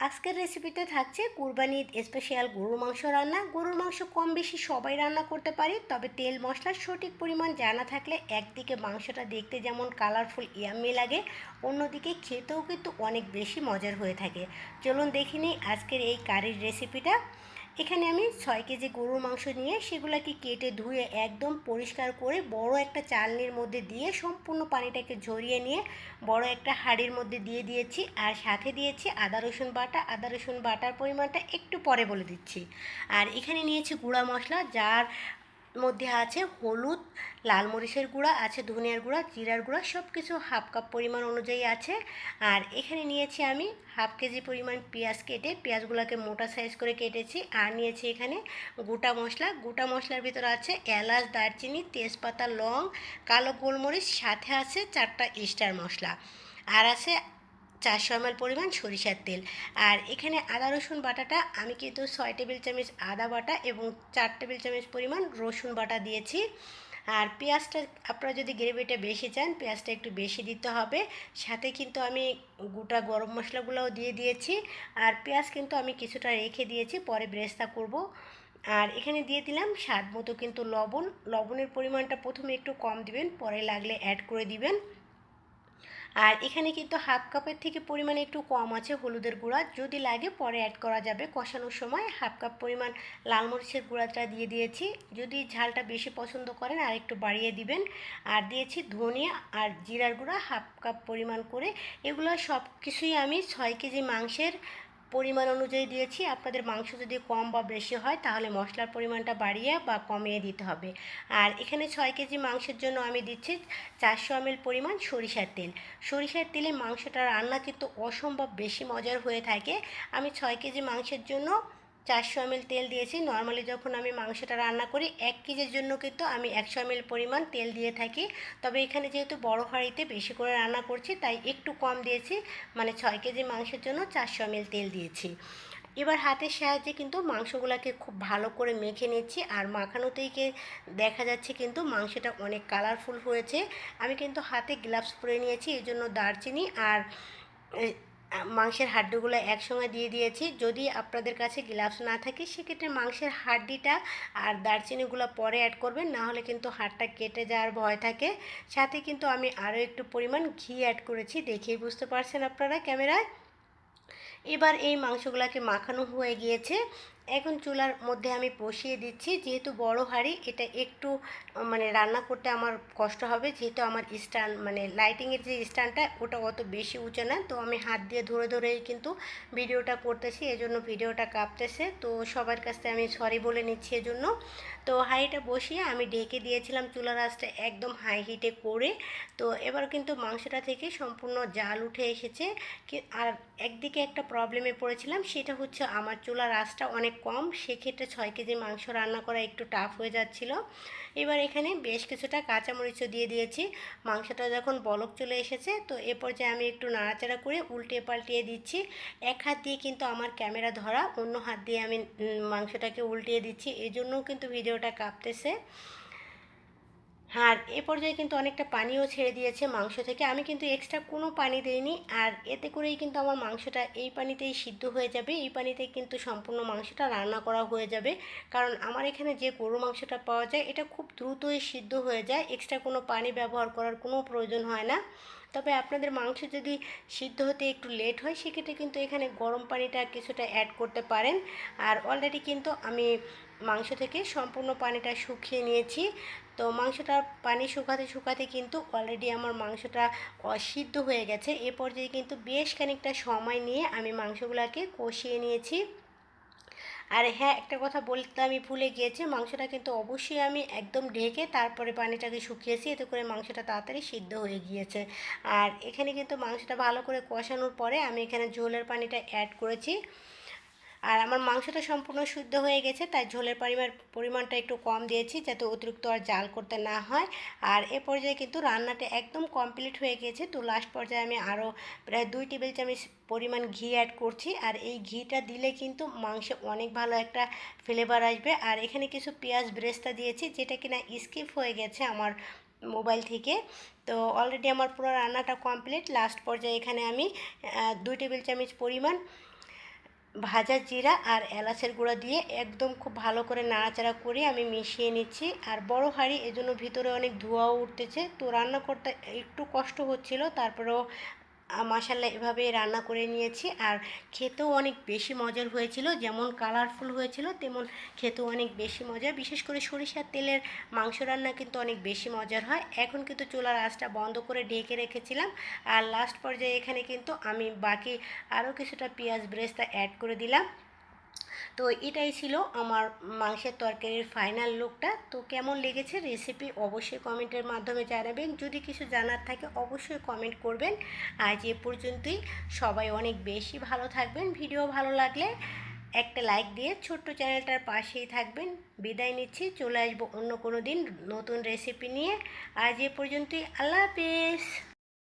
আজকের রেসিপিতে থাকছে কুরবানি ঈদ স্পেশাল গরুর মাংস রান্না। গরুর মাংস কম বেশি সবাই রান্না করতে পারি, তবে তেল মশলার সঠিক পরিমাণ জানা থাকলে একদিকে মাংসটা দেখতে যেমন কালারফুল ইয়াম্মি লাগে, অন্যদিকে খেতেও কিন্তু অনেক বেশি মজার হয়ে থাকে। চলুন দেখিনি আজকের এই কারির রেসিপিটা এখানে আমি ছয় কেজি গরুর মাংস নিয়ে সেগুলোকে কেটে ধুয়ে একদম পরিষ্কার করে বড় একটা চালনির মধ্যে দিয়ে সম্পূর্ণ পানিটাকে ঝরিয়ে নিয়ে বড় একটা হাঁড়ির মধ্যে দিয়ে দিয়েছি। আর সাথে দিয়েছি আদা, রসুন বাটা। আদা, রসুন বাটার পরিমাণটা একটু পরে বলে দিচ্ছি। আর এখানে নিয়েছি গুঁড়া মশলা, যার মধ্যে আছে হলুদ, লাল মরিচের গুঁড়া, আছে ধনিয়ার গুঁড়া, জিরার গুঁড়া সব কিছু হাফ কাপ পরিমাণ অনুযায়ী আছে। আর এখানে নিয়েছি আমি হাফ কেজি পরিমাণ পেঁয়াজ কেটে, পেঁয়াজগুলোকে মোটা সাইজ করে কেটেছি। আর নিয়েছি এখানে গোটা মশলা। গোটা মশলার ভিতর আছে এলাচ, দারচিনি, তেজপাতা, লং, কালো গোলমরিচ, সাথে আছে চারটা স্টার মশলা। আর আছে চারশো এমএল পরিমাণ সরিষার তেল। আর এখানে আদা, রসুন বাটাটা আমি কিন্তু ছয় টেবিল চামচ আদা বাটা এবং চার টেবিল চামচ পরিমাণ রসুন বাটা দিয়েছি। আর পেঁয়াজটা আপনারা যদি গ্রেভিটা বেশি চান, পেঁয়াজটা একটু বেশি দিতে হবে। সাথে কিন্তু আমি গোটা গরম মশলাগুলোও দিয়ে দিয়েছি। আর পেঁয়াজ কিন্তু আমি কিছুটা রেখে দিয়েছি, পরে ব্রেস্তা করব। আর এখানে দিয়ে দিলাম স্বাদ মতো কিন্তু লবণ। লবণের পরিমাণটা প্রথমে একটু কম দিবেন, পরে লাগলে অ্যাড করে দিবেন। আর এখানে কিন্তু হাফ কাপের থেকে পরিমাণ একটু কম আছে হলুদের গুঁড়া। যদি লাগে পরে অ্যাড করা যাবে। কষানোর সময় হাফ কাপ পরিমাণ লাল মরিচের গুঁড়াটা দিয়ে দিয়েছি। যদি ঝালটা বেশি পছন্দ করেন আর একটু বাড়িয়ে দিবেন। আর দিয়েছি ধনিয়া আর জিরার গুঁড়া হাফ কাপ পরিমাণ করে। এগুলো সব কিছুই আমি ছয় কেজি মাংসের পরিমাণ অনুযায়ী দিয়েছি। আপনাদের মাংস যদি কম বা বেশি হয়, তাহলে মশলার পরিমাণটা বাড়িয়ে বা কমিয়ে দিতে হবে। আর এখানে ছয় কেজি মাংসের জন্য আমি দিচ্ছি চারশো এমএল পরিমাণ সরিষার তেল। সরিষার তেলে মাংসটা রান্না কিন্তু অসম্ভব বেশি মজার হয়ে থাকে। আমি ছয় কেজি মাংসের জন্য চারশো এমএল তেল দিয়েছি। নর্মালি যখন আমি মাংসটা রান্না করি, এক কেজির জন্য কিন্তু আমি একশো এমএল পরিমাণ তেল দিয়ে থাকি। তবে এখানে যেহেতু বড় হাঁড়িতে বেশি করে রান্না করছি, তাই একটু কম দিয়েছি। মানে ছয় কেজি মাংসের জন্য চারশো এমএল তেল দিয়েছি। এবার হাতের সাহায্যে কিন্তু মাংসগুলোকে খুব ভালো করে মেখে নিচ্ছি। আর মাখানোতেই দেখা যাচ্ছে কিন্তু মাংসটা অনেক কালারফুল হয়েছে। আমি কিন্তু হাতে গ্লাভস পরে নিয়েছি এই জন্য দারচিনি আর মাংসের হাড্ডিগুলো একসঙ্গে দিয়ে দিয়েছি। যদি আপনাদের কাছে গ্লাভস না থাকে, সেক্ষেত্রে মাংসের হাড্ডিটা আর দারচিনিগুলো পরে অ্যাড করবেন, না হলে কিন্তু হাড়টা কেটে যাওয়ার ভয় থাকে। সাথে কিন্তু আমি আরও একটু পরিমাণ ঘি অ্যাড করেছি, দেখেই বুঝতে পারছেন আপনারা ক্যামেরায়। এবার এই মাংসগুলোকে মাখানো হয়ে গিয়েছে। এখন চুলার মধ্যে আমি বসিয়ে দিচ্ছি। যেহেতু বড় হাঁড়ি, এটা একটু মানে রান্না করতে আমার কষ্ট হবে। যেহেতু আমার স্ট্যান্ড মানে লাইটিংয়ের যে স্ট্যান্ডটা, ওটা অত বেশি উঁচু না। তো আমি হাত দিয়ে ধরে ধরেই কিন্তু ভিডিওটা করতেছি, এজন্য ভিডিওটা কাঁপতেছে। তো সবার কাছ আমি সরি বলে নিচ্ছি এজন্য। তো হাঁড়িটা বসিয়ে আমি ঢেকে দিয়েছিলাম চুলার আঁচটা একদম হাই হিটে করে। তো এবার কিন্তু মাংসটা থেকে সম্পূর্ণ জাল উঠে এসেছে। আর একদিকে একটা প্রবলেমে পড়েছিলাম, সেটা হচ্ছে আমার চুলার আঁচটা অনেক কম, সেক্ষেত্রে ছয় কেজি মাংস রান্না করা একটু টাফ হয়ে যাচ্ছিল। এবার এখানে বেশ কিছুটা কাঁচামরিচও দিয়ে দিয়েছি। মাংসটা যখন বলক চলে এসেছে, তো এ পর্যায়ে আমি একটু নাড়াচাড়া করে উল্টে পাল্টিয়ে দিচ্ছি। এক হাত দিয়ে কিন্তু আমার ক্যামেরা ধরা, অন্য হাত দিয়ে আমি মাংসটাকে উল্টিয়ে দিচ্ছি। এজন্যও জন্যও কিন্তু ভিডিওটা কাঁপতেছে। আর এ পর্যায়ে কিন্তু অনেকটা পানিও ছেড়ে দিয়েছে মাংস থেকে। আমি কিন্তু এক্সট্রা কোনো পানি দিইনি, আর এতে করেই কিন্তু আমার মাংসটা এই পানিতেই সিদ্ধ হয়ে যাবে। এই পানিতে কিন্তু সম্পূর্ণ মাংসটা রান্না করা হয়ে যাবে। কারণ আমার এখানে যে গরু মাংসটা পাওয়া যায়, এটা খুব দ্রুতই সিদ্ধ হয়ে যায়। এক্সট্রা কোনো পানি ব্যবহার করার কোনো প্রয়োজন হয় না। তবে আপনাদের মাংস যদি সিদ্ধ হতে একটু লেট হয়, সেক্ষেত্রে কিন্তু এখানে গরম পানিটা কিছুটা অ্যাড করতে পারেন। আর অলরেডি কিন্তু আমি মাংস থেকে সম্পূর্ণ পানিটা শুকিয়ে নিয়েছি। তো মাংসটা পানি শুকাতে শুকাতে কিন্তু অলরেডি আমার মাংসটা অসিদ্ধ হয়ে গেছে। এ পর্যায়ে কিন্তু বেশ খানিকটা সময় নিয়ে আমি মাংসগুলোকে কষিয়ে নিয়েছি। আর হ্যাঁ একটা কথা বলতে আমি ভুলে গিয়েছি, মাংসটা কিন্তু অবশ্যই আমি একদম ঢেকে তারপরে পানিটাকে শুকিয়েছি, এতে করে মাংসটা তাড়াতাড়ি সিদ্ধ হয়ে গিয়েছে। আর এখানে কিন্তু মাংসটা ভালো করে কষানোর পরে আমি এখানে ঝোলের পানিটা অ্যাড করেছি। আর আমার মাংসটা সম্পূর্ণ শুদ্ধ হয়ে গেছে, তাই ঝোলের পরিমাণ, পরিমাণটা একটু কম দিয়েছি যাতে অতিরিক্ত আর জাল করতে না হয়। আর এ পর্যায়ে কিন্তু রান্নাটা একদম কমপ্লিট হয়ে গেছে, তো লাস্ট পর্যায়ে আমি আরও প্রায় দুই টেবিল চামচ পরিমাণ ঘি অ্যাড করছি। আর এই ঘিটা দিলে কিন্তু মাংসে অনেক ভালো একটা ফ্লেভার আসবে। আর এখানে কিছু পেঁয়াজ ব্রেস্তা দিয়েছি, যেটা কিনা স্কিপ হয়ে গেছে আমার মোবাইল থেকে। তো অলরেডি আমার পুরো রান্নাটা কমপ্লিট লাস্ট পর্যায়ে এখানে আমি দুই টেবিল চামচ পরিমাণ ভাজা জিরা আর এলাচের গুঁড়া দিয়ে একদম খুব ভালো করে নাড়াচাড়া করে আমি মিশিয়ে নিচ্ছি। আর বড় হাঁড়ি, এজন্য ভিতরে অনেক ধোঁয়াও উঠতেছে। তো রান্না করতে একটু কষ্ট হচ্ছিল, তারপরেও মশালা এভাবে রান্না করে নিয়েছি। আর খেতেও অনেক বেশি মজার হয়েছিল, যেমন কালারফুল হয়েছিল, তেমন খেতেও অনেক বেশি মজা বিশেষ করে সরিষার তেলের মাংস রান্না কিন্তু অনেক বেশি মজার হয়। এখন কিন্তু চুলার আঁচটা বন্ধ করে ঢেকে রেখেছিলাম। আর লাস্ট পর্যায়ে এখানে কিন্তু আমি বাকি আরও কিছুটা পেঁয়াজ ব্রেস্তা অ্যাড করে দিলাম। তো এটাই ছিল আমার মাংসের তরকারির ফাইনাল লুকটা তো কেমন লেগেছে রেসিপি অবশ্যই কমেন্টের মাধ্যমে জানাবেন। যদি কিছু জানার থাকে অবশ্যই কমেন্ট করবেন। আজ এ পর্যন্তই। সবাই অনেক বেশি ভালো থাকবেন। ভিডিও ভালো লাগলে একটা লাইক দিয়ে ছোট্ট চ্যানেলটার পাশেই থাকবেন। বিদায় নিচ্ছি। চলে আসব অন্য কোনো দিন নতুন রেসিপি নিয়ে। আজ এ পর্যন্তই। আল্লাহ হাফিজ।